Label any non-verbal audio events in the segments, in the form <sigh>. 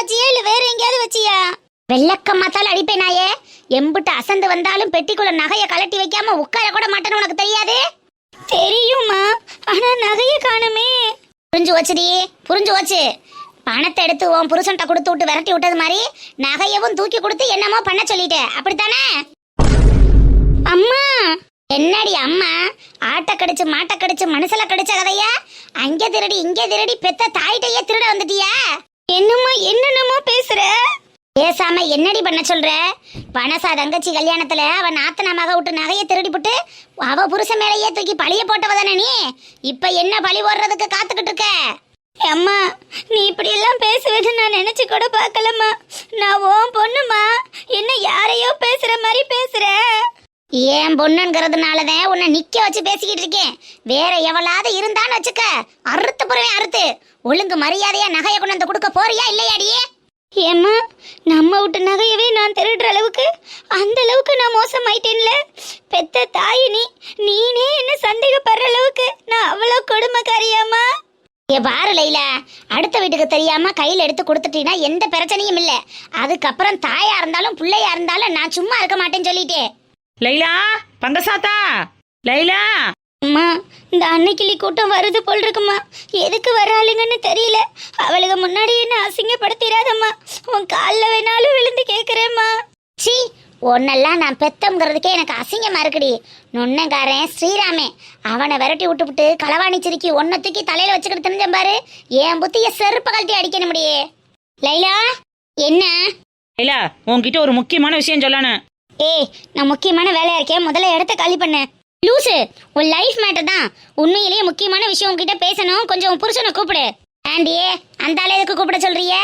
வச்சியா இல்ல வேற எங்கேயாவது வச்சியா? வெள்ளக்கம்மாத்தால் அடிப்பேன் நாயே எம்புட்டு அசந்து வந்தாலும் பெட்டிக்குள்ள நகைய கலட்டி வைக்காம உட்கார கூட மாட்டேன்னு உனக்கு தெரியாது? தெரியுமா? ஆனா நகைய காணுமே. புரிஞ்சு வச்சுடி புரிஞ்சு வச்சு பணத்தை எடுத்து உன் புருஷன்ட்ட கொடுத்து விட்டு விரட்டி விட்டது மாதிரி நகையவும் தூக்கி கொடுத்து என்னமோ பண்ண சொல்லிட்ட. அப்படித்தானே? அம்மா! என்னடி அம்மா? ஆட்ட கடிச்சு மாட்ட கடிச்சு மனசுல கடிச்ச கதையா? அங்க திருடி இங்க திருடி பெத்த தாயிட்டையே திருட வந்துட்டியா? என்னம்மா என்னென்னமோ பேசுற? பேசாம என்னடி பண்ண சொல்ற? பணசா தங்கச்சி கல்யாணத்துல அவ நாத்தன மக விட்டு நகையை திருடி புட்டு அவ புருஷன் மேலேயே தூக்கி பழிய போட்டவதானே நீ? இப்ப என்ன பழி ஓடுறதுக்கு காத்துக்கிட்டு இருக்க? அம்மா நீ இப்படி எல்லாம் பேசுவது நான் நினைச்சு கூட பார்க்கலம்மா. நான் உன் பொண்ணுமா என்ன யாரையோ பேசுற மாதிரி பேசுற? ஏன் பொண்ணுங்கிறதுனாலதான் உன்னை நிக்க வச்சு பேசிக்கிட்டு இருக்கேன். வேற எவளாவது இருந்தான்னு வச்சுக்க. அறுத்து போறேன் அறுத்து. ஒழுங்கு மரியாதையா நகைய கொண்டு வந்து கொடுக்க போறியா இல்லையாடியே ஏம்மா நம்ம விட்டு நகையவே நான் திருடுற அளவுக்கு அந்த அளவுக்கு நான் மோசமாயிட்டேன்ல. பெத்த தாய் நீ நீனே என்ன சந்தேகப்படுற அளவுக்கு நான் அவ்வளோ கொடுமைக்காரியாமா ஏ பாரு லைலா அடுத்த வீட்டுக்கு தெரியாம கையில் எடுத்து கொடுத்துட்டீங்கன்னா எந்த பிரச்சனையும் இல்லை. அதுக்கப்புறம் தாயா இருந்தாலும் பிள்ளையா இருந்தாலும் நான் சும்மா இருக்க மாட்டேன்னு சொல்லிட்டேன். லைலா பங்கசாத்தா. லைலா. அம்மா இந்த அன்னைக்கிளி கூட்டம் வருது போல் இருக்குமா? எதுக்கு வராளுங்கன்னு தெரியல. அவளுக்கு முன்னாடி என்ன அசிங்கப்படுத்திடாதம்மா உன் காலில் வேணாலும் விழுந்து கேட்குறேம்மா சி உன்னெல்லாம் நான் பெத்தம்ங்கிறதுக்கே எனக்கு அசிங்கமா இருக்குடி. நொன்னங்காரன் ஸ்ரீராமே அவனை விரட்டி விட்டுப்புட்டு களவாணி சிரிக்கி ஒன்ன தூக்கி தலையில வச்சுக்கிட்டு தெரிஞ்சேன் பாரு. என் புத்திய செருப்பு கழட்டி அடிக்கணும் முடியே லைலா என்ன? லைலா உன்கிட்ட ஒரு முக்கியமான விஷயம் சொல்லணும். ஏய் நான் முக்கியமான வேலையா இருக்கேன். முதல்ல இடத்த காலி பண்ணு. லூசு உன் லைஃப் மேட்டர் தான். உண்மையிலேயே முக்கியமான விஷயம் உங்ககிட்ட பேசணும். கொஞ்சம் உன் புருஷனை கூப்பிடு. ஆண்டியே அந்த ஆளே எதுக்கு கூப்பிட சொல்றிய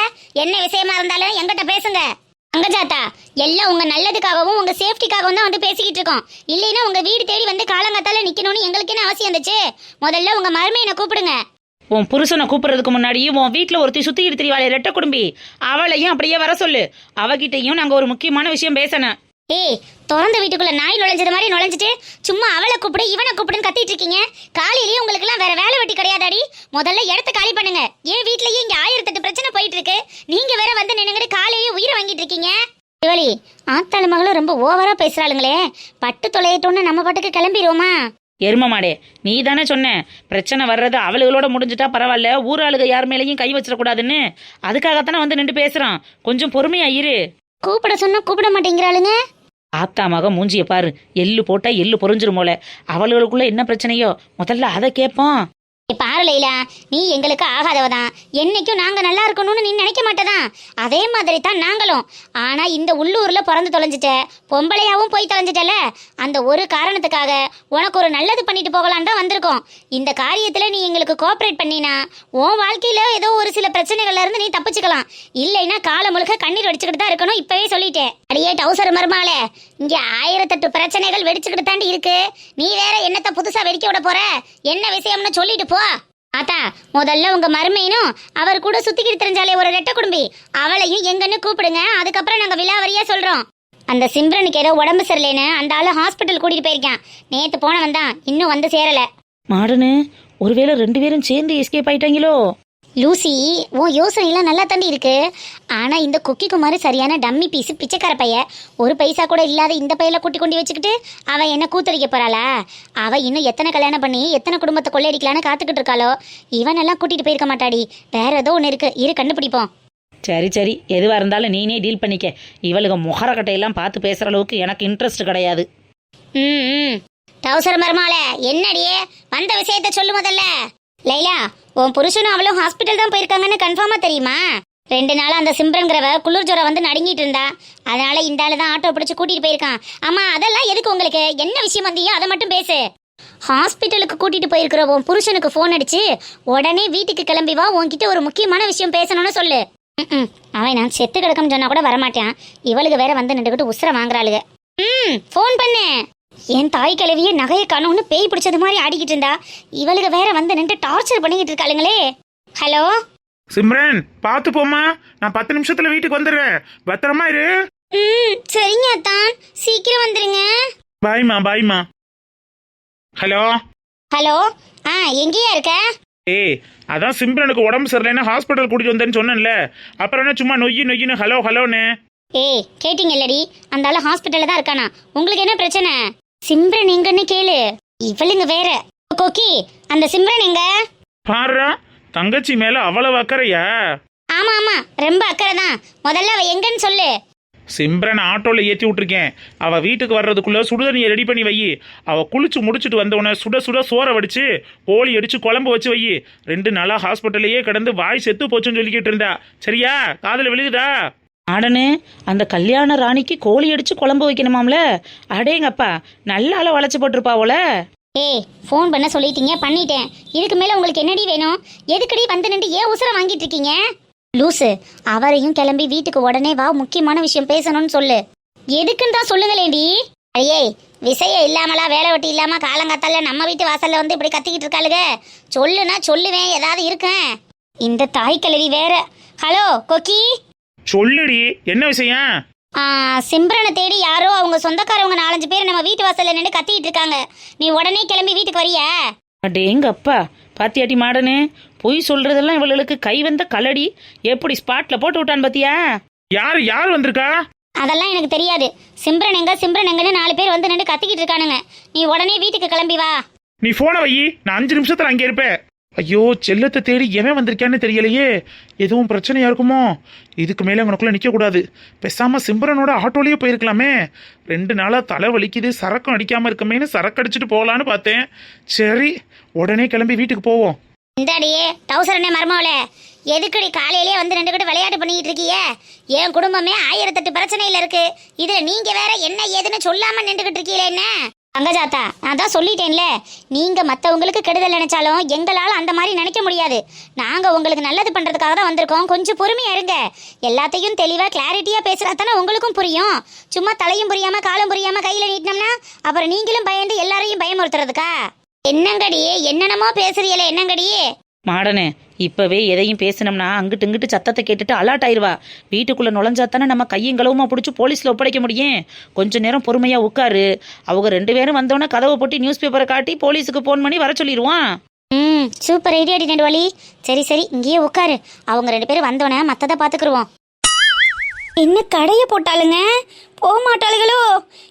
என்ன விஷயமா இருந்தாலும் எங்கிட்ட பேசுங்க. அங்கஜாத்தா எல்லாம் உங்க நல்லதுக்காகவும் உங்க சேஃப்டிக்காகவும் தான் வந்து பேசிக்கிட்டு இருக்கோம். இல்லைன்னா உங்க வீடு தேடி வந்து காலங்காத்தால நிக்கணும்னு எங்களுக்கு என்ன அவசியம் இருந்துச்சு முதல்ல உங்க மருமையை கூப்பிடுங்க. உன் புருஷனை கூப்பிடுறதுக்கு முன்னாடி உன் வீட்டில் ஒருத்தி சுத்தி திரிவாளே ரெட்ட குடும்பி. அவளையும் அப்படியே வர சொல்லு. அவகிட்டையும் நாங்கள் ஒரு முக்கியமான விஷயம் பேசணும். ஏய் திறந்த வீட்டுக்குள்ள நாய் நுழைஞ்சது மாதிரி நுழைஞ்சிட்டு சும்மா அவளை கூப்பிடு இவனை கூப்பிடுன்னு கத்திட்டு இருக்கீங்க. காலையிலேயே உங்களுக்கு எல்லாம் வேற வேலை வெட்டி கிடையாதாடி? முதல்ல இடத்த காலி பண்ணுங்க. ஏன் வீட்லயே இங்க ஆயிரத்தெட்டு பிரச்சனை போயிட்டு இருக்கு நீங்க வேற வந்து நின்னுங்கிட்டு காலையிலேயே உயிரை வாங்கிட்டு இருக்கீங்க. சிவலி ஆத்தாளு மகளும் ரொம்ப ஓவரா பேசுறாளுங்களே. பட்டு தொலையட்டோன்னு நம்ம பாட்டுக்கு கிளம்பிடுவோமா? எரும மாடே நீ தானே சொன்ன. பிரச்சனை வர்றது அவளுகளோட முடிஞ்சிட்டா பரவாயில்ல. ஊராளுக யார் மேலேயும் கை வச்சிடக்கூடாதுன்னு. அதுக்காகத்தானே வந்து நின்று பேசுறான். கொஞ்சம் பொறுமையா இரு. கூப்பிட சொன்னா கூப்பிட மாட்டேங்கிறாளுங்க. ஆத்தாமாக மூஞ்சிய பாரு. எள்ளு போட்டா எள்ளு பொறிஞ்சிரும் போல. அவளுகளுக்குள்ள என்ன பிரச்சனையோ? முதல்ல அதை கேட்போம் பாரு லைலா நீ எங்களுக்கு ஆகாதவ தான் என்னைக்கும் நாங்கள் நல்லா இருக்கணும்னு நீ நினைக்க மாட்டேதான் அதே மாதிரி தான் நாங்களும். ஆனால் இந்த உள்ளூரில் பிறந்து தொலைஞ்சிட்ட பொம்பளையாவும் போய் தொலைஞ்சிட்டல அந்த ஒரு காரணத்துக்காக உனக்கு ஒரு நல்லது பண்ணிட்டு போகலான் தான் வந்திருக்கோம். இந்த காரியத்தில் நீ எங்களுக்கு கோஆப்ரேட் பண்ணினா உன் வாழ்க்கையில் ஏதோ ஒரு சில பிரச்சனைகள்ல இருந்து நீ தப்பிச்சுக்கலாம். இல்லைன்னா காலம் முழுக்க கண்ணீர் வெடிச்சுக்கிட்டு தான் இருக்கணும் இப்பவே சொல்லிட்டேன். அடியே டவுசர் மருமாளே இங்கே ஆயிரத்தெட்டு பிரச்சனைகள் வெடிச்சுக்கிட்டு தாண்டி இருக்கு. நீ வேற என்னத்தை புதுசாக வெடிக்க விட போற? என்ன விஷயம்னு சொல்லிட்டு போ. ஆத்தா முதல்ல உங்க மருமையினும் அவர் கூட சுத்திக்கிட்டு தெரிஞ்சாலே ஒரு ரெட்ட குடும்பி. அவளையும் எங்கன்னு கூப்பிடுங்க அதுக்கப்புறம் நாங்க விலாவரியா சொல்றோம். அந்த சிம்ரனுக்கு ஏதோ உடம்பு சரியில்லைன்னு அந்த ஆளு ஹாஸ்பிட்டல் கூட்டிட்டு போயிருக்கான். நேத்து போனவன் தான் இன்னும் வந்து சேரல. மாடுன்னு ஒருவேளை ரெண்டு பேரும் சேர்ந்து எஸ்கேப் ஆயிட்டாங்களோ? லூசி உன் யோசனைலாம் நல்லா தாண்டி இருக்கு. ஆனா இந்த குக்கி குமார் சரியான டம்மி பீஸ் பிச்சைக்கார பைய ஒரு பைசா கூட இல்லாத இந்த பையில கூட்டி கொண்டு வச்சுக்கிட்டு அவ என்ன கூத்தடிக்க போறாளா? அவ இன்னும் எத்தனை கல்யாணம் பண்ணி எத்தனை குடும்பத்தை கொள்ளையடிக்கலான்னு காத்துக்கிட்டு இருக்காளோ? இவன் எல்லாம் கூட்டிட்டு போயிருக்க மாட்டாடி. வேற ஏதோ ஒன்று இருக்கு. இரு கண்டுபிடிப்போம். சரி சரி. எதுவாக இருந்தாலும் நீனே டீல் பண்ணிக்க. இவளுக்கு முகரக்கட்டையெல்லாம் பார்த்து பேசுகிற அளவுக்கு எனக்கு இன்ட்ரெஸ்ட் கிடையாது. ம் ம். டவுசர் மருமாளே என்னடியே வந்த விஷயத்த சொல்லு முதல்ல. லைலா உன் புருஷனும் அவளும் ஹாஸ்பிட்டல் தான் போயிருக்காங்கன்னு கன்ஃபார்மா தெரியுமா? ரெண்டு நாளாக அந்த சிம்ரன்கிறவ குளிர் ஜுரம் வந்து நடுங்கிட்டு இருந்தா. அதனால இந்த ஆள் தான் ஆட்டோ பிடிச்சி கூட்டிட்டு போயிருக்கான். ஆமா அதெல்லாம் எதுக்கு உங்களுக்கு? என்ன விஷயம் வந்தியோ அதை மட்டும் பேசு. ஹாஸ்பிட்டலுக்கு கூட்டிட்டு போயிருக்கிற உன் புருஷனுக்கு ஃபோன் அடிச்சு உடனே வீட்டுக்கு கிளம்பி வா உன்கிட்ட ஒரு முக்கியமான விஷயம் பேசணும்னு சொல்லு. ம் அவன் நான் செத்து கிடக்குன்னு சொன்னா கூட வரமாட்டான். இவளுக்கு வேற வந்து நின்றுக்கிட்டு உசுர வாங்குறாளுக. ம் ஃபோன் பண்ணு. என் தாய் கிழவியே நகையை காணோம்னு பேய் பிடிச்சது மாதிரி ஆடிக்கிட்டு இருந்தா. இவளுக்கு வேற வந்து நின்று டார்ச்சர் பண்ணிக்கிட்டு இருக்காளுங்களே. ஹலோ சிம்ரன் பார்த்து போம்மா. நான் பத்து நிமிஷத்துல வீட்டுக்கு வந்துடுறேன். பத்திரமா இரு. ம் சரிங்க அத்தான். சீக்கிரம் வந்துருங்க. பாய்மா பாய்மா ஹலோ ஹலோ ஆ எங்கேயா இருக்க? ஏய் அதான் சிம்ரனுக்கு உடம்பு சரியில்லைன்னா ஹாஸ்பிட்டல் கூட்டிட்டு வந்தேன்னு சொன்னேன்ல. அப்புறம் என்ன சும்மா நொய்யு நொய்யுன்னு ஹலோ ஹலோன்னு ஏய் கேட்டிங்கல்லடி அந்த ஆளு ஹாஸ்பிட்டல்ல தான் இருக்கானா. உங்களுக்கு என்ன பிரச்சனை? சிம்ரன் எங்கன்னு கேளு. இவளுங்க வேற. கொக்கி அந்த சிம்ரன் எங்க? பாருடா தங்கச்சி மேல அவ்வளவு அக்கறையா? ஆமா ஆமா ரொம்ப அக்கறை தான் முதல்ல அவ எங்கன்னு சொல்லு. சிம்ரன் ஆட்டோல ஏத்தி விட்டுருக்கேன். அவ வீட்டுக்கு வர்றதுக்குள்ள சுடுதண்ணியை ரெடி பண்ணி வை. அவ குளிச்சு முடிச்சிட்டு வந்தவன சுட சுட சோற வடிச்சு கோழி அடிச்சு குழம்பு வச்சு வை. ரெண்டு நாளா ஹாஸ்பிட்டல்லையே கிடந்து வாய் செத்து போச்சுன்னு சொல்லிக்கிட்டு இருந்தா. சரியா? காதுல விழுகுதா? ஆடனு அந்த கல்யாண ராணிக்கு கோழி அடிச்சு குழம்பு வைக்கணுமாம்ல? அடேங்கப்பா நல்ல ஆளை வளைச்சு போட்டிருப்பாவோல ஏய் ஃபோன் பண்ண சொல்லிட்டீங்க பண்ணிட்டேன். இதுக்கு மேல உங்களுக்கு என்னடி வேணும்? எதுக்கடி வந்து நின்று ஏன் உசுர வாங்கிட்டு இருக்கீங்க? லூசு அவரையும் கிளம்பி வீட்டுக்கு உடனே வா முக்கியமான விஷயம் பேசணும்னு சொல்லு. எதுக்குன்னு தான் சொல்லுங்களேண்டி ஐயே விசைய இல்லாமலா வேலை வெட்டி இல்லாம காலங்காத்தால நம்ம வீட்டு வாசல்ல வந்து இப்படி கத்திக்கிட்டு இருக்காளுக. சொல்லுனா சொல்லுவேன் ஏதாவது இருக்கேன். இந்த தாய் கிழவி வேற. ஹலோ கொக்கி? சொல்லுடி என்ன விஷயம்? சிம்ரனை தேடி யாரோ அவங்க சொந்தக்காரவங்க நாலஞ்சு பேர் நம்ம வீட்டு வாசல்ல நின்று கத்திட்டு இருக்காங்க. நீ உடனே கிளம்பி வீட்டுக்கு வரியா? அடேங்கப்பா பாத்தியாட்டி மாடனு? பொய் சொல்றதெல்லாம் இவளுக்கு கை வந்த கலடி. எப்படி ஸ்பாட்ல போட்டு விட்டான் பாத்தியா? யார் யார் வந்திருக்கா? அதெல்லாம் எனக்கு தெரியாது. சிம்ரன் எங்க சிம்ரன் எங்கன்னு நாலு பேர் வந்து நின்று கத்திக்கிட்டு இருக்கானுங்க. நீ உடனே வீட்டுக்கு கிளம்பி வா. நீ போனை வை. நான் அஞ்சு நிமிஷத்துல அங்கே இருப்பேன். ஐயோ செல்லத்தை தேடி எவன் வந்திருக்கான்னு தெரியலையே. எதுவும் பிரச்சனையாக இருக்குமோ? இதுக்கு மேலே அவனுக்குள்ளே நிற்கக்கூடாது பேசாமல் சிம்பரனோட ஆட்டோலேயே போயிருக்கலாமே. ரெண்டு நாளாக தலை வலிக்குது சரக்கும் அடிக்காமல் இருக்கமேன்னு சரக்கு அடிச்சுட்டு போகலான்னு பார்த்தேன். சரி உடனே கிளம்பி வீட்டுக்கு போவோம். இந்தாடியே டவுசரனே மருமவளே எதுக்குடி காலையிலேயே வந்து நின்றுக்கிட்டு விளையாட்டு பண்ணிக்கிட்டு இருக்கியே என் குடும்பமே ஆயிரத்தெட்டு பிரச்சனையில் இருக்குது இதில் நீங்கள் வேற என்ன ஏதுன்னு சொல்லாமல் நின்றுக்கிட்டு இருக்கீங்களே என்ன? அங்கஜாத்தா நான் தான் சொல்லிட்டேன்ல. நீங்கள் மற்றவங்களுக்கு கெடுதல் நினைச்சாலும் எங்களால் அந்த மாதிரி நினைக்க முடியாது. நாங்கள் உங்களுக்கு நல்லது பண்ணுறதுக்காக தான் வந்திருக்கோம். கொஞ்சம் பொறுமையாக இருங்க. எல்லாத்தையும் தெளிவாக கிளாரிட்டியாக பேசுறா தானே உங்களுக்கும் புரியும். சும்மா தலையும் புரியாமல் காலும் புரியாமல் கையில் நீட்டினோம்னா அப்புறம் நீங்களும் பயந்து எல்லாரையும் பயமுறுத்துறதுக்கா? என்னங்கடியே என்னென்னமோ பேசுறீங்களே என்னங்கடி? மாடனே இப்பவே எதையும் பேசினோம்னா அங்கிட்டு இங்கிட்டு சத்தத்தை கேட்டுட்டு அலாட் ஆயிடுவா வீட்டுக்குள்ளே நுழைஞ்சா நுழைஞ்சாத்தானே நம்ம கையும் களவுமா பிடிச்சி போலீஸில் ஒப்படைக்க முடியும்? கொஞ்ச நேரம் பொறுமையாக உட்காரு. அவங்க ரெண்டு பேரும் வந்தோன்னே கதவை போட்டு நியூஸ் பேப்பரை காட்டி போலீஸுக்கு ஃபோன் பண்ணி வர சொல்லிடுவான் ம் சூப்பர் ஐடியா அடி வழி சரி சரி இங்கேயே உட்காரு. அவங்க ரெண்டு பேரும் வந்தோன்னே மற்றதை பார்த்துக்குருவோம். என்ன கடையை போட்டாளுங்க? போக மாட்டாளுகளோ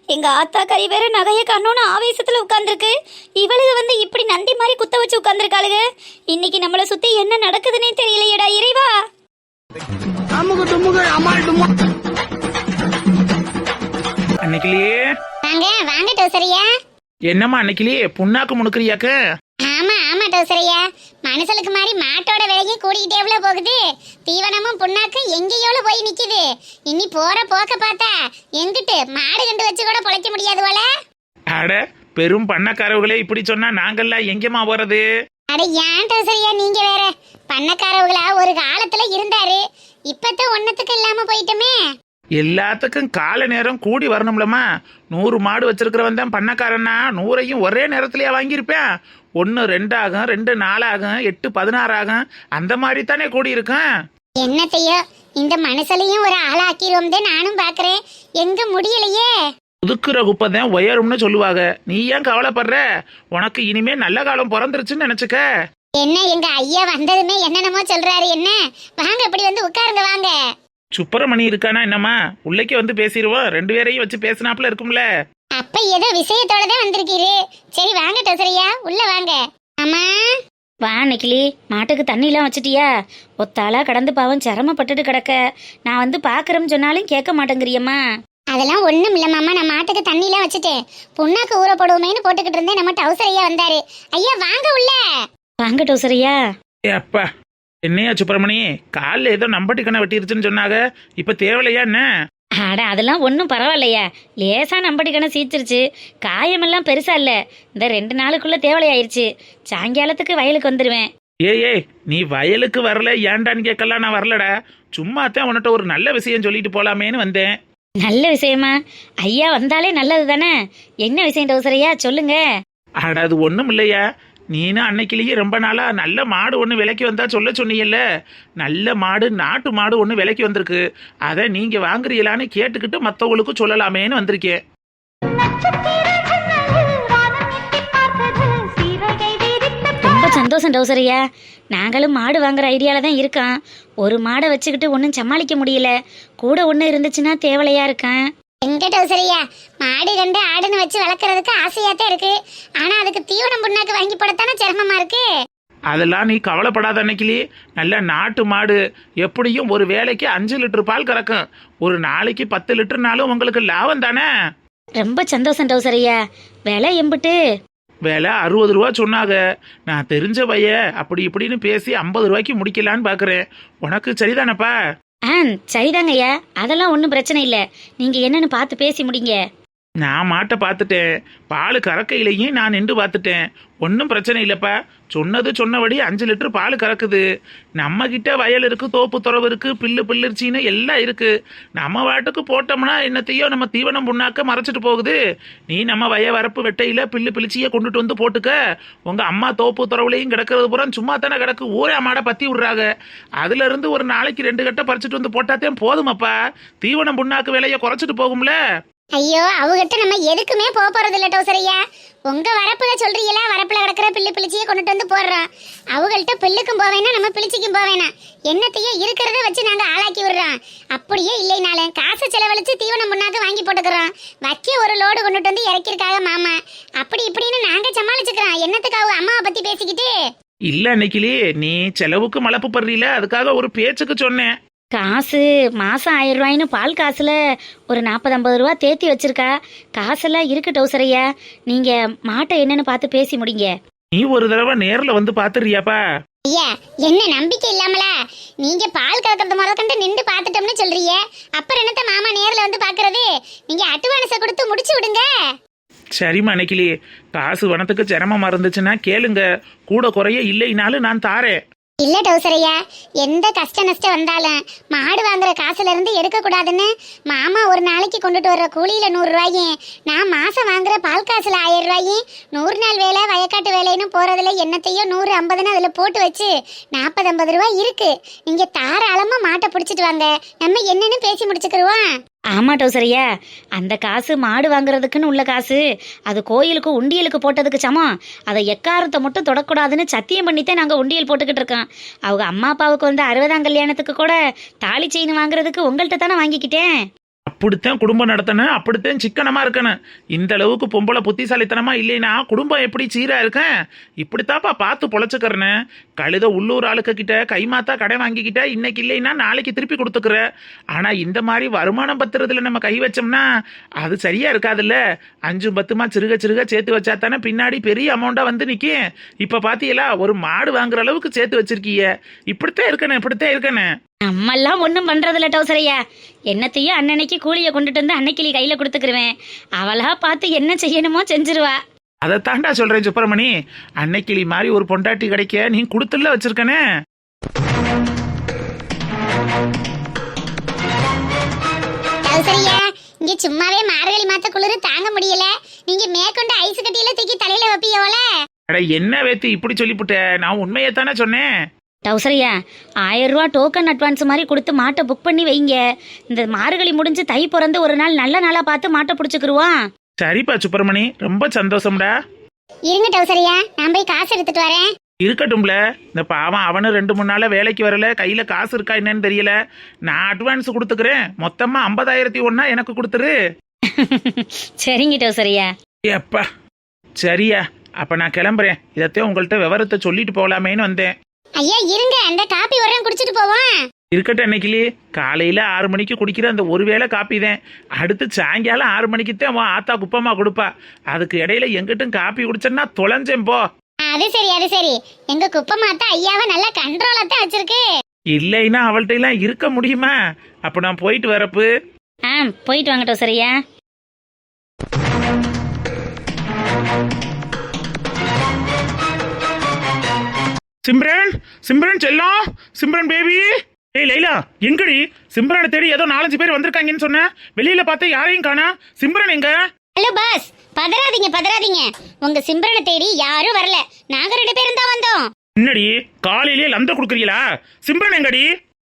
எங்க ஆத்தா கறி வேற நகைய கண்ணோன்னு ஆவேசத்துல உட்கார்ந்துருக்கு. இவளுக வந்து இப்படி நந்தி மாதிரி குத்த வச்சு உட்கார்ந்துருக்காளுங்க இன்னைக்கு நம்மள சுத்தி என்ன நடக்குதுன்னே தெரியலையேடா இறைவா. அன்னைக்கிலேயே. வாங்க வாங்க டோசரியா. என்னம்மா அன்னைக்கிலேயே? புண்ணாக்கு முணுக்கிறியாக்க? ஆமா ஆமா டோசரியா. மனுஷனுக்கு மாதிரி மாட்டோட கூடிக்கிட்டே போகுது? தீவனமும் புண்ணாக்கும் எங்கேயோல போய் நிக்குது. இனி போற போக்க பார்த்தா எங்கிட்டு? மாடு கண்டு வச்சு கூட பொழைக்க முடியாது போல. அட பெரும் பண்ணக்காரவங்களே இப்படி சொன்னா நாங்கெல்லாம் எங்கேம்மா போறது? அட ஏன் டோசரியா நீங்க வேற? பண்ணக்காரவங்களா ஒரு காலத்துல இருந்தாரு. இப்பதான் ஒன்னத்துக்கு இல்லாம போயிட்டோமே. எல்லாத்துக்கும் கால நேரம் கூடி வரணும்லம்மா. நூறு மாடு வச்சிருக்கிறவன் தான் பண்ணக்காரன்னா நூறையும் ஒரே நேரத்திலேயே வாங்கியிருப்பேன். ஒன்று ரெண்டாகும் ரெண்டு நாலாகும் எட்டு பதினாறு ஆகும் அந்த மாதிரி தானே கூடி இருக்கும் என்னத்தையோ இந்த மனுஷலையும் ஒரு ஆளாக்கிரும் நானும் பாக்குறேன். எங்க முடியலையே? புதுக்குற குப்பை தான் உயரும்னு சொல்லுவாங்க. நீ ஏன் கவலைப்படுற? உனக்கு இனிமே நல்ல காலம் பிறந்துருச்சுன்னு நினைச்சுக்க. என்ன எங்க ஐயா வந்ததுமே என்னென்னமோ சொல்றாரு என்ன? வாங்க இப்படி வந்து உட்காருங்க வாங்க. சுப்பிரமணி இருக்கானா என்னம்மா? உள்ளேக்கே வந்து பேசிடுவோம் ரெண்டு பேரையும் வச்சு பேசினாப்புல இருக்கும்ல. அப்ப ஏதோ விஷயத்தோட தான் வந்திருக்கீரு. சரி வாங்க டோசரியா உள்ள வாங்க. அம்மா. வா நிக்கிலி மாட்டுக்கு தண்ணிலாம் வச்சிட்டியா? ஒத்தாளா கடந்து பாவம் சிரமப்பட்டுட்டு கிடக்க. நான் வந்து பாக்குறேன்னு சொன்னாலும் கேட்க மாட்டேங்கிறியம்மா. அதெல்லாம் ஒண்ணும் இல்ல மாமா நான் மாட்டுக்கு தண்ணிலாம் வச்சுட்டேன். புண்ணாக்கு ஊற போடுவோமேனு போட்டுக்கிட்டு இருந்தேன் நம்ம டவுசர் ஐயா வந்தாரு. ஐயா வாங்க உள்ள. வாங்க டவுசரையா ஏ அப்பா. என்னையா சுப்பிரமணி? காலில் ஏதோ நம்பட்டி கண்ணை வெட்டிருச்சுன்னு சொன்னாங்க இப்போ தேவையில்லையா என்ன? அட அதெல்லாம் ஒன்றும் பரவாயில்லையா. லேசா நம்படி கணம் சீச்சிருச்சு. காயமெல்லாம் பெருசா இல்ல. இந்த ரெண்டு நாளுக்குள்ள தேவலையாயிருச்சு. சாயங்காலத்துக்கு வயலுக்கு வந்துருவேன். ஏய் ஏய் நீ வயலுக்கு வரல ஏன்டான்னு கேட்கலாம் நான் வரலடா. சும்மா தான் உன்கிட்ட ஒரு நல்ல விஷயம் சொல்லிட்டு போலாமேன்னு வந்தேன். நல்ல விஷயமா? ஐயா வந்தாலே நல்லது தானே என்ன விஷயம் டவுசரையா சொல்லுங்க. அட அது ஒன்றும் இல்லையா? நீனும் அன்னைக்கிலேயே ரொம்ப நாளாக நல்ல மாடு ஒன்று விலைக்கு வந்தால் சொல்ல சொன்னீங்கல்ல? நல்ல மாடு நாட்டு மாடு ஒன்று விலைக்கு வந்திருக்கு. அதை நீங்கள் வாங்குறீங்களான்னு கேட்டுக்கிட்டு மற்றவங்களுக்கும் சொல்லலாமேன்னு வந்திருக்கேன். ரொம்ப சந்தோஷம் டவுசரியா நாங்களும் மாடு வாங்குற ஐடியாவில் தான் இருக்கோம். ஒரு மாடை வச்சுக்கிட்டு ஒன்றும் சமாளிக்க முடியல. கூட ஒன்று இருந்துச்சுன்னா தேவலையாக இருக்கேன். எங்க டவுசரியா மாடு கண்டு ஆடுன்னு வச்சு வளர்க்கறதுக்கு ஆசையாத்தான் இருக்கு. ஆனா அதுக்கு தீவனம் புண்ணாக்கு வாங்கி போடத்தானே சிரமமா இருக்கு? அதெல்லாம் நீ கவலைப்படாத அன்னைக்கிலே நல்ல நாட்டு மாடு. எப்படியும் ஒரு வேலைக்கு அஞ்சு லிட்டர் பால் கறக்கும். ஒரு நாளைக்கு பத்து லிட்டர்னாலும் உங்களுக்கு லாபம் தானே? ரொம்ப சந்தோஷம் டவுசரையா விலை எம்பிட்டு? விலை அறுபது ரூபா சொன்னாங்க நான் தெரிஞ்ச பைய. அப்படி இப்படின்னு பேசி ஐம்பது ரூபாய்க்கு முடிக்கலான்னு பார்க்குறேன் உனக்கு சரிதானப்பா? ஆ சரிதாங்கய்யா. அதெல்லாம் ஒன்றும் பிரச்சனை இல்லை. நீங்கள் என்னன்னு பார்த்து பேசி முடிங்க. நான் மாட்டை பார்த்துட்டேன். பால் கறக்கையிலையும் நான் நின்று பார்த்துட்டேன். ஒன்றும் பிரச்சனை இல்லைப்பா. சொன்னது சொன்னபடி அஞ்சு லிட்டர் பால் கறக்குது. நம்மக்கிட்ட வயல் இருக்குது தோப்பு துறவு இருக்குது பில்லு பில்லிருச்சின்னு எல்லாம் இருக்குது நம்ம வாட்டுக்கு போட்டோம்னா என்னத்தையோ நம்ம தீவனம் புண்ணாக்க மறைச்சிட்டு போகுது. நீ நம்ம வய வரப்பு வெட்டையில் பில்லு பிளிச்சியை கொண்டுட்டு வந்து போட்டுக்க. உங்கள் அம்மா தோப்பு துறவுலையும் கிடக்கிறது பூரா சும்மா தானே கிடக்கு. ஊரே மாடை பற்றி விட்றாங்க. அதுலேருந்து ஒரு நாளைக்கு ரெண்டு கட்டை பறிச்சிட்டு வந்து போட்டாத்தேன் போதுமப்பா. தீவனம் புண்ணாக்கு விலையை குறைச்சிட்டு போகும்ல. ஐயோ அவகிட்ட நம்ம எதுக்குமே போக போறது இல்ல டோசரையா. உங்க வரப்புல சொல்றீங்களா? வரப்புல கிடக்குற பில்லு பிளிச்சியே கொண்டுட்டு வந்து போடுறோம். அவங்கள்ட்ட பிள்ளுக்கும் போவேனா நம்ம பிளிச்சிக்கும் போவேனா என்னத்தையும் இருக்கிறத வச்சு நாங்க ஆளாக்கி விடுறோம். அப்படியே இல்லைனாலும் காசை செலவழிச்சு தீவனம் முன்னாக்கு வாங்கி போட்டுக்கிறோம். வைக்க ஒரு லோடு கொண்டுட்டு வந்து இறக்கிருக்காங்க மாமா. அப்படி இப்படின்னு நாங்க சமாளிச்சுக்கிறோம். என்னத்துக்கு அவங்க அம்மாவை பத்தி பேசிக்கிட்டு? இல்ல அன்னைக்கிலே நீ செலவுக்கு மலப்பு படுறீல. அதுக்காக ஒரு பேச்சுக்கு சொன்னேன். காசு மாதம் ஆயிரம் ரூபாய்னு பால் காசில் ஒரு நாற்பது ஐம்பது ரூபா தேத்தி வச்சிருக்கா. காசெல்லாம் இருக்கு டவுசரையா. நீங்கள் மாட்டை என்னன்னு பார்த்து பேசி முடிங்க. நீ ஒரு தடவை நேர்ல வந்து பாத்துறியாப்பா ஐயா என்ன நம்பிக்கை இல்லாமலா? நீங்க பால் கறக்கிறது முதற்கண்டு நின்று பார்த்துட்டோம்னு சொல்றீங்க. அப்புறம் என்னத்த மாமா நேர்ல வந்து பாக்குறது நீங்க அட்டுவானஸை கொடுத்து முடிச்சு விடுங்க. சரிம்மா அன்னைக்கிலே காசு வனத்துக்கு சிரமமா இருந்துச்சுன்னா கேளுங்க. கூட குறைய இல்லைனாலும் நான் தாரேன். இல்ல டவுசரையா எந்த கஷ்ட நஷ்டம் வந்தாலும் மாடு வாங்குற காசுல இருந்து எடுக்க கூடாதுன்னு மாமா ஒரு நாளைக்கு கொண்டுட்டு வர்ற கூலியில நூறு ரூபாயும் நான் மாசம் வாங்குற பால் காசுல ஆயிரம் ரூபாயும் நூறு நாள் வேலை வயக்காட்டு வேலைன்னு போறதுல என்னத்தையோ நூறு ஐம்பதுன்னு அதுல போட்டு வச்சு நாற்பது ஐம்பது ரூபாய் இருக்கு. நீங்க தாராளமா மாட்டை பிடிச்சிட்டு வாங்க. நம்ம என்னன்னு பேசி முடிச்சுக்கிருவோம். ஆமாம் டோசரையா. அந்த காசு மாடு வாங்குறதுக்குன்னு உள்ள காசு. அது கோயிலுக்கு உண்டியலுக்கு போட்டதுக்கு சமம். அதை எக்காரத்தை மட்டும் தொடக்கூடாதுன்னு சத்தியம் பண்ணித்தான் நாங்கள் உண்டியல் போட்டுக்கிட்டு இருக்கோம். அவங்க அம்மா அப்பாவுக்கு வந்து அறுபதாம் கல்யாணத்துக்கு கூட தாலி செயின் வாங்குறதுக்கு உங்கள்கிட்ட தானே வாங்கிக்கிட்டேன். அப்படித்தான் குடும்பம் நடத்தணும் அப்படித்தான் சிக்கனமா இருக்கணும். இந்த அளவுக்கு பொம்பளை புத்திசாலித்தனமா இல்லைனா குடும்பம் எப்படி சீரா இருக்கேன் இப்படித்தாப்பா பார்த்து பொழைச்சுக்கிறேன்னு கழுத உள்ளூர் ஆளுக்க கிட்ட கைமாத்தா கடை வாங்கிக்கிட்ட இன்னைக்கு இல்லைன்னா நாளைக்கு திருப்பி கொடுத்துக்கிற. ஆனா இந்த மாதிரி வருமானம் பத்திரத்துல நம்ம கை வச்சோம்னா அது சரியா இருக்காதுல்ல. அஞ்சு பத்துமா சிறுக சிறுக சேர்த்து வச்சா தானே பின்னாடி பெரிய அமௌண்டா வந்து நிற்கும் இப்ப பாத்தீங்களா ஒரு மாடு வாங்குற அளவுக்கு சேர்த்து வச்சிருக்கீங்க இப்படித்தான் இருக்கணும் இப்படித்தான் இருக்கணும். நம்மெல்லாம் ஒன்றும் பண்ணுறதில்ல டவுசரையா. என்னத்தையும் அன்னன்னைக்கு கூலியை கொண்டுட்டு வந்து அன்னைக்கிளி கையில் கொடுத்துக்கிருவேன். அவளா பார்த்து என்ன செய்யணுமோ செஞ்சிருவா. அதை தாண்டா சொல்றேன் சுப்பிரமணி. அன்னைக்கிளி மாதிரி ஒரு பொண்டாட்டி கிடைக்க நீ கொடுத்துல வச்சிருக்கனே. டவுசரியா இங்க சும்மாவே மார்கழி மாத்த குளிர் தாங்க முடியல. நீங்க மேற்கொண்டு ஐஸ் கட்டியில தூக்கி தலையில வைப்பீங்கள அட என்ன வேத்தி இப்படி சொல்லிப்புட்ட? நான் உண்மையை தானே சொன்னேன். டவுசரையா? ஆயிரம் ரூபா டோக்கன் அட்வான்ஸ் மாதிரி கொடுத்து மாட்டை புக் பண்ணி வைங்க. இந்த மார்கழி முடிஞ்சு தை பிறந்து ஒரு நாள் நல்ல நாளாக பார்த்து மாட்டை பிடிச்சிக்கிருவோம் சரிப்பா சுப்பிரமணி. ரொம்ப சந்தோஷம்டா. இருங்க டவுசரியா நான் போய் காசு எடுத்துட்டு வரேன். இருக்கட்டும்ல. இந்த பாவம் அவனும் ரெண்டு மூணு நாளா வேலைக்கு வரல. கையில காசு இருக்கா என்னன்னு தெரியல. நான் அட்வான்ஸ் கொடுத்துக்கிறேன். மொத்தமா ஐம்பதாயிரத்தி ஒன்னா எனக்கு கொடுத்துரு. <laughs> சரிங்க டவுசரையா. ஏப்பா. சரியா. அப்ப நான் கிளம்புறேன். இதத்தையும் உங்கள்கிட்ட விவரத்தை சொல்லிட்டு போகலாமேன்னு வந்தேன். ஐயா இருங்க. அந்த காப்பி வரேன் குடிச்சிட்டு போவோம். இருக்கட்டும் அன்னைக்கிலே. காலையில ஆறு மணிக்கு குடிக்கிற அந்த ஒரு வேளை காப்பி தான். அடுத்து சாயங்காலம் ஆறு மணிக்கு தான் உன் ஆத்தா குப்பமா கொடுப்பா. அதுக்கு இடையில எங்கிட்டும் காப்பி குடிச்சேன்னா தொலைஞ்சேன் போ. அது சரி அது சரி. எங்க குப்பை மாத்தா ஐயாவை நல்லா கண்ட்ரோலா தான் வச்சிருக்கு. இல்லைன்னா அவள்கிட்ட எல்லாம் இருக்க முடியுமா? அப்ப நான் போயிட்டு வரப்பு. ஆ போயிட்டு வாங்க டவுசரையா சிம்ரன் சிம்ரன் செல்லம் சிம்ரன் பேபி ஏய் லைலா எங்கடி? சிம்ரனை தேடி ஏதோ நாலஞ்சு பேர் வந்திருக்காங்கன்னு சொன்ன. வெளியில பார்த்து யாரையும் காணா. சிம்ரன் எங்க? ஹலோ பாஸ் பதறாதீங்க பதறாதீங்க. உங்க சிம்ரனை தேடி யாரும் வரல. நாங்க ரெண்டு பேரும் தான் வந்தோம். என்னடி? காலையிலேயே லந்த குடுக்குறீங்களா? சிம்ரன் எங்கடி?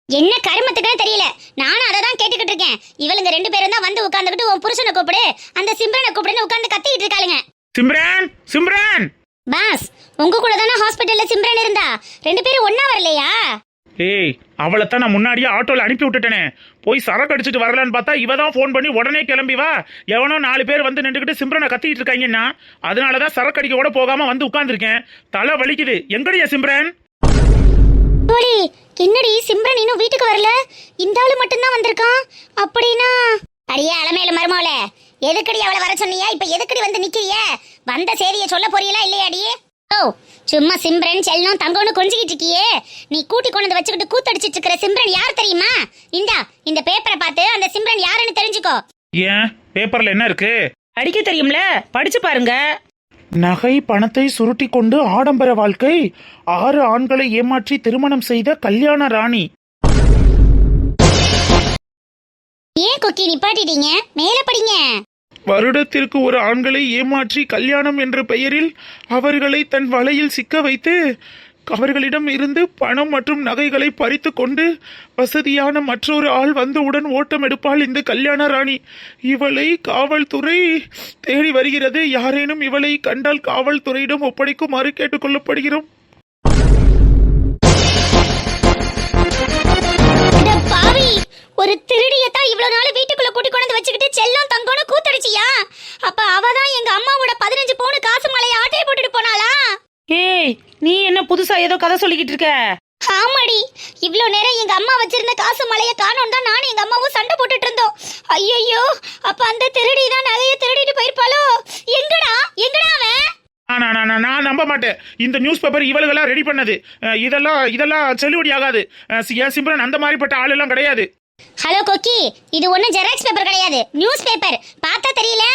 என்ன கருமத்துக்குன்னு தெரியல. நானும் அதை தான் கேட்டுக்கிட்டு இருக்கேன். இவளுங்க ரெண்டு பேரும் தான் வந்து உட்காந்துக்கிட்டு உன் புருஷனை கூப்பிடு. அந்த சிம்ரனை கூப்பிடுன்னு உட்காந்து கத்திக்கிட்டு இருக்காளுங்க. சிம்ரன் சிம்ரன். பாஸ் உங்க கூட தானே ஹாஸ்பிட்டல்ல சிம்ரன் இருந்தா? ரெண்டு பேரும் ஒண்ணா வரலையா? ஏய் அவளைத்தான் நான் முன்னாடியே ஆட்டோல அனுப்பி விட்டுட்டேனே. போய் சரக்கு அடிச்சிட்டு வரலான்னு பார்த்தா இவ தான் ஃபோன் பண்ணி உடனே கிளம்பி வா. எவனோ நாலு பேர் வந்து நின்றுக்கிட்டு சிம்ரனை கத்திட்டு இருக்காங்கன்னா அதனாலதான் சரக்கு அடிக்க கூட போகாம வந்து உட்கார்ந்திருக்கேன். தலை வலிக்குது. எங்கடியா சிம்ரன்? தோழி என்னடி சிம்ரன் இன்னும் வீட்டுக்கு வரல? இந்த ஆளு மட்டும்தான் வந்திருக்கான். அப்படின்னா அடியே அலமேல மருமோல எதுக்கடி அவளை வர சொன்னியா? இப்ப எதுக்கடி வந்து நிக்கிறிய? வந்த செய்தியை சொல்ல போறீங்களா இல்லையாடி? ஓ சும்மா சிம்ரன் செல்லம் தங்கம்னு கொஞ்சிக்கிட்டு இருக்கியே. நீ கூட்டி கொண்டு வந்து வச்சுக்கிட்டு கூத்தடிச்சிட்டு இருக்கிற சிம்ரன் யார் தெரியுமா? இந்தா இந்த பேப்பரை பார்த்து அந்த சிம்ரன் யாருன்னு தெரிஞ்சுக்கோ. ஏன்? பேப்பர்ல என்ன இருக்கு? படிக்க தெரியும்ல? படிச்சு பாருங்க. நகை பணத்தை சுருட்டி கொண்டு ஆடம்பர வாழ்க்கை. ஆறு ஆண்களை ஏமாற்றி திருமணம் செய்த கல்யாண ராணி. ஏன் கொக்கி நிப்பாட்டிட்டீங்க? மேல படிங்க. வருடத்திற்கு ஒரு ஆண்களை ஏமாற்றி கல்யாணம் என்ற பெயரில் அவர்களை தன் வலையில் சிக்க வைத்து அவர்களிடம் இருந்து பணம் மற்றும் நகைகளை பறித்து கொண்டு வசதியான மற்றொரு ஆள் வந்தவுடன் ஓட்டம் எடுப்பாள் இந்த கல்யாண ராணி. இவளை காவல்துறை தேடி வருகிறது. யாரேனும் இவளை கண்டால் காவல்துறையிடம் ஒப்படைக்குமாறு கேட்டுக்கொள்ளப்படுகிறோம் ஒரு திருடியத்தான் இவ்வளவு நாள் வீட்டுக்குள்ள கூட்டி கொண்டு வச்சுக்கிட்டு செல்லம் தங்கம்னு கூத்தடிச்சியா? அப்ப அவ தான் எங்க அம்மாவோட பதினஞ்சு பவுன் காசு மலையை ஆட்டையை போட்டுட்டு போனாளா? ஏய் நீ என்ன புதுசா ஏதோ கதை சொல்லிக்கிட்டு இருக்க? ஆமாடி. இவ்ளோ நேரம் எங்க அம்மா வச்சிருந்த காசு மலையை காணோம் தான் நானும் எங்க அம்மாவும் சண்டை போட்டுட்டு இருந்தோம். ஐயோ அப்ப அந்த திருடி தான் நகைய திருடிட்டு போயிருப்பாளோ? எங்கடா? எங்கடா அவன்? நான் நம்ப மாட்டேன். இந்த நியூஸ் பேப்பர் இவளுகெல்லாம் ரெடி பண்ணது. இதெல்லாம் இதெல்லாம் செல்லுபடி ஆகாது சிம்ரன் அந்த மாதிரிப்பட்ட ஆளெல்லாம் கிடையாது. ஹலோ கொக்கி இது ஒண்ணு ஜெராக்ஸ் பேப்பர் கிடையாது. நியூஸ் பேப்பர் பார்த்தா தெரியல?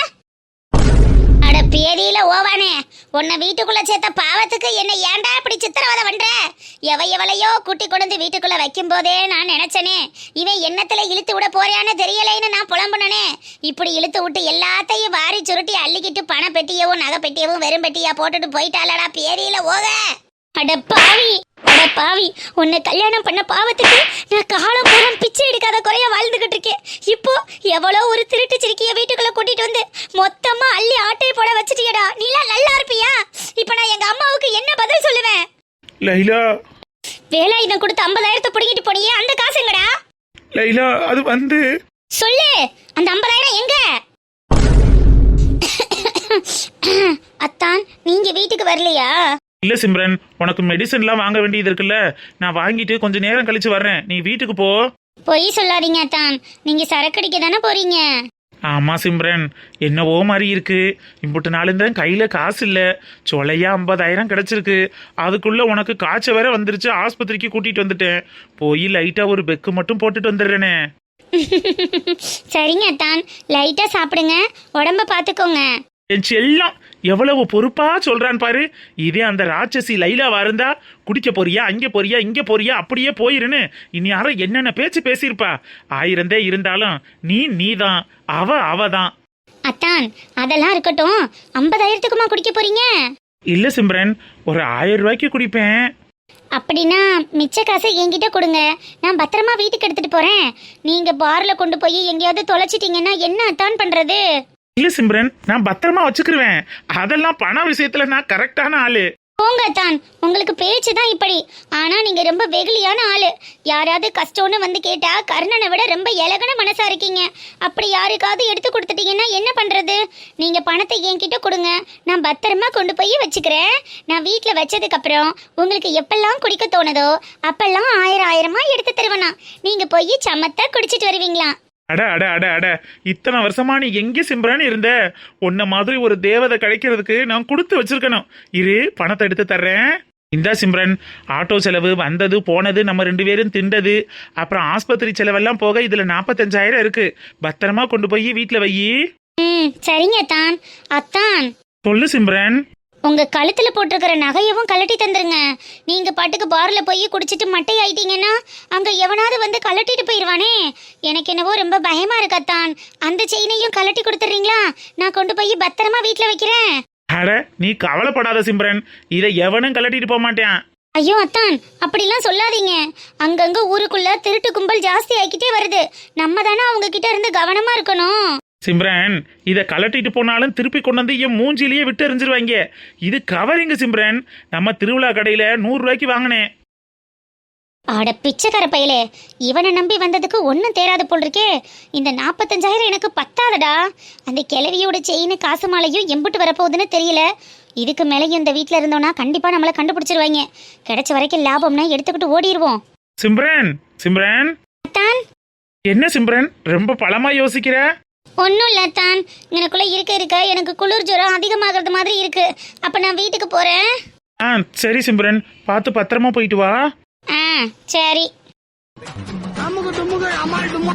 அட பேதியில ஓவானே. உன்னை வீட்டுக்குள்ள சேர்த்த பாவத்துக்கு என்ன ஏன்டா இப்படி சித்திரவதை பண்ற? எவ எவளையோ கூட்டி கொண்டு வீட்டுக்குள்ள வைக்கும் போதே நான் நினைச்சனே. இவன் எண்ணத்துல இழுத்து விட போறியான்னு தெரியலைன்னு நான் புலம்புனனே. இப்படி இழுத்து விட்டு எல்லாத்தையும் வாரி சுருட்டி அள்ளிக்கிட்டு பண பெட்டியவும் நகை பெட்டியவும் வெறும் பெட்டியா போட்டுட்டு போயிட்டாளடா பேதியில ஓக அட பாவி. அட பாவி. உன்னை கல்யாணம் பண்ண பாவத்துக்கு நான் காலம் பூரம் பிச்சை எடுக்காத குறைய வாழ்ந்துகிட்டு இருக்கேன் இப்போ எவ்வளோ ஒரு திருட்டு சிரிக்கிய வீட்டுக்குள்ள கூட்டிட்டு வந்து மொத்தமா அள்ளி ஆட்டை போட வச்சிட்டியடா. நீலாம் நல்லா இருப்பியா? இப்போ நான் எங்க அம்மாவுக்கு என்ன பதில் சொல்லுவேன்? லைலா. வேலாயுதம் கொடுத்து ஐம்பதாயிரத்தை பிடிங்கிட்டு போனியே அந்த காசு எங்கடா? லைலா அது வந்து. சொல்லு அந்த ஐம்பதாயிரம் எங்க? அத்தான் நீங்க வீட்டுக்கு வரலையா? இல்ல சிம்ரன் உனக்கு மெடிசன்லாம் வாங்க வேண்டியது இருக்குல்ல. நான் வாங்கிட்டு கொஞ்ச நேரம் கழிச்சு வர்றேன். நீ வீட்டுக்கு போ. பொய் சொல்லாதீங்க அத்தான். நீங்க சரக்கடிக்க தானே போறீங்க? ஆமா சிம்ரன். என்னவோ மாதிரி இருக்கு. இம்புட்டு நாள் இருந்த கையில காசு இல்ல. சொலையா ஐம்பதாயிரம் கிடைச்சிருக்கு. அதுக்குள்ள உனக்கு காய்ச்ச வேற வந்துருச்சு. ஆஸ்பத்திரிக்கு கூட்டிட்டு வந்துட்டேன். போய் லைட்டா ஒரு பெக்கு மட்டும் போட்டுட்டு வந்துடுறேனே. <laughs> சரிங்க அத்தான். லைட்டா சாப்பிடுங்க. உடம்ப பாத்துக்கோங்க. என் செல்லம். எவ்வளவு பொறுப்பா சொல்றான் பாரு? இதே அந்த ராட்சசி லைலாவா இருந்தா குடிக்க போறியா அங்க போறியா இங்க போறியா அப்படியே போயிருன்னு. இனி யாரும் என்னென்ன பேச்சு பேசியிருப்பா? ஆயிரந்தே இருந்தாலும் நீ நீதான். அவ அவதான். அத்தான் அதெல்லாம் இருக்கட்டும். ஐம்பதாயிரத்துக்குமா குடிக்க போறீங்க? இல்ல சிம்ரன் ஒரு ஆயிரம் ரூபாய்க்கு குடிப்பேன். அப்படின்னா மிச்ச காசை என்கிட்ட கொடுங்க. நான் பத்திரமா வீட்டுக்கு எடுத்துட்டு போறேன். நீங்க பார்ல கொண்டு போய் எங்கேயாவது தொலைச்சிட்டீங்கன்னா என்ன அத்தான் பண்றது? இல்ல சிம்ரன் நான் பத்திரமா வச்சுக்கிருவேன். அதெல்லாம் பண விஷயத்துல நான் கரெக்டான ஆளு. போங்கத்தான் உங்களுக்கு பேச்சு தான் இப்படி. ஆனா நீங்க ரொம்ப வெகுளியான ஆளு. யாராவது கஷ்டம்னு வந்து கேட்டா கர்ணனை விட ரொம்ப இலகன மனசா இருக்கீங்க. அப்படி யாருக்காவது எடுத்து கொடுத்துட்டீங்கன்னா என்ன பண்றது? நீங்க பணத்தை என்கிட்ட கொடுங்க. நான் பத்திரமா கொண்டு போய் வச்சுக்கிறேன். நான் வீட்டில் வச்சதுக்கு அப்புறம் உங்களுக்கு எப்பெல்லாம் குடிக்க தோணுதோ அப்பெல்லாம் ஆயிரம் ஆயிரமா எடுத்து தருவேனா. நீங்க போய் சமத்தா குடிச்சிட்டு வருவீங்களா? அட அட அட அட. இத்தனை வருஷமா நீ எங்க சிம்ரன் இருந்த? உன்ன மாதிரி ஒரு தேவதை கிடைக்கிறதுக்கு நான் கொடுத்து வச்சிருக்கணும். இரு பணத்தை எடுத்து தர்றேன். இந்தா சிம்ரன் ஆட்டோ செலவு வந்தது போனது நம்ம ரெண்டு பேரும் திண்டது. அப்புறம் ஆஸ்பத்திரி செலவெல்லாம் போக இதுல நாற்பத்தஞ்சாயிரம் இருக்கு. பத்திரமா கொண்டு போய் வீட்டுல வை ம் சரிங்க அத்தான். அத்தான். சொல்லு சிம்ரன் உங்க கழுத்துல போட்டிருக்கிற நகையவும் கழட்டி தந்துருங்க. நீங்க பாட்டுக்கு பார்ல போய் குடிச்சிட்டு மட்டை ஆயிட்டீங்கன்னா அங்க எவனாவது வந்து கழட்டிட்டு போயிடுவானே எனக்கு என்னவோ ரொம்ப பயமா இருக்கத்தான் அந்த செயினையும் கழட்டி கொடுத்துறீங்களா நான் கொண்டு போய் பத்திரமா வீட்ல வைக்கிறேன். அட நீ கவலைப்படாத சிம்ரன். இதை எவனும் கலட்டிட்டு போக மாட்டேன். ஐயோ அத்தான் அப்படிலாம் சொல்லாதீங்க. அங்கங்க ஊருக்குள்ள திருட்டு கும்பல் ஜாஸ்தி ஆக்கிட்டே வருது. நம்ம தானே அவங்க கிட்ட இருந்து கவனமா இருக்கணும். சிம்ரன் இதை கலட்டிட்டு போனாலும் திருப்பி கொண்டு வந்து என் மூஞ்சிலேயே விட்டு எறிஞ்சிருவாங்க. இது கவரிங்க சிம்ரன். நம்ம திருவிழா கடையில நூறு ரூபாய்க்கு வாங்கினேன். ஆட பிச்சைக்கார பயலே இவனை நம்பி வந்ததுக்கு ஒன்றும் தேராது போல் இருக்கே இந்த நாற்பத்தஞ்சாயிரம் எனக்கு பத்தாதடா. அந்த கிழவியோட செயின் காசு மாலையும் எம்பிட்டு வரப்போகுதுன்னு தெரியல. இதுக்கு மேலேயும் இந்த வீட்டில் இருந்தோம்னா கண்டிப்பாக நம்மளை கண்டுபிடிச்சிருவாங்க. கிடைச்ச வரைக்கும் லாபம்னா எடுத்துக்கிட்டு ஓடிடுவோம் சிம்ரன் சிம்ரன். என்ன சிம்ரன்? ரொம்ப பழமா யோசிக்கிற? ஒன்றும் இல்லை அத்தான் எனக்குள்ள இருக்க இருக்க எனக்கு குளிர் ஜுரம் அதிகமாகிறது மாதிரி இருக்கு. அப்போ நான் வீட்டுக்கு போகிறேன் ஆ சரி சிம்ரன் பார்த்து பத்திரமா போயிட்டு வா. ஆ சரி. அமுகு டுமுகு அமால் டுமா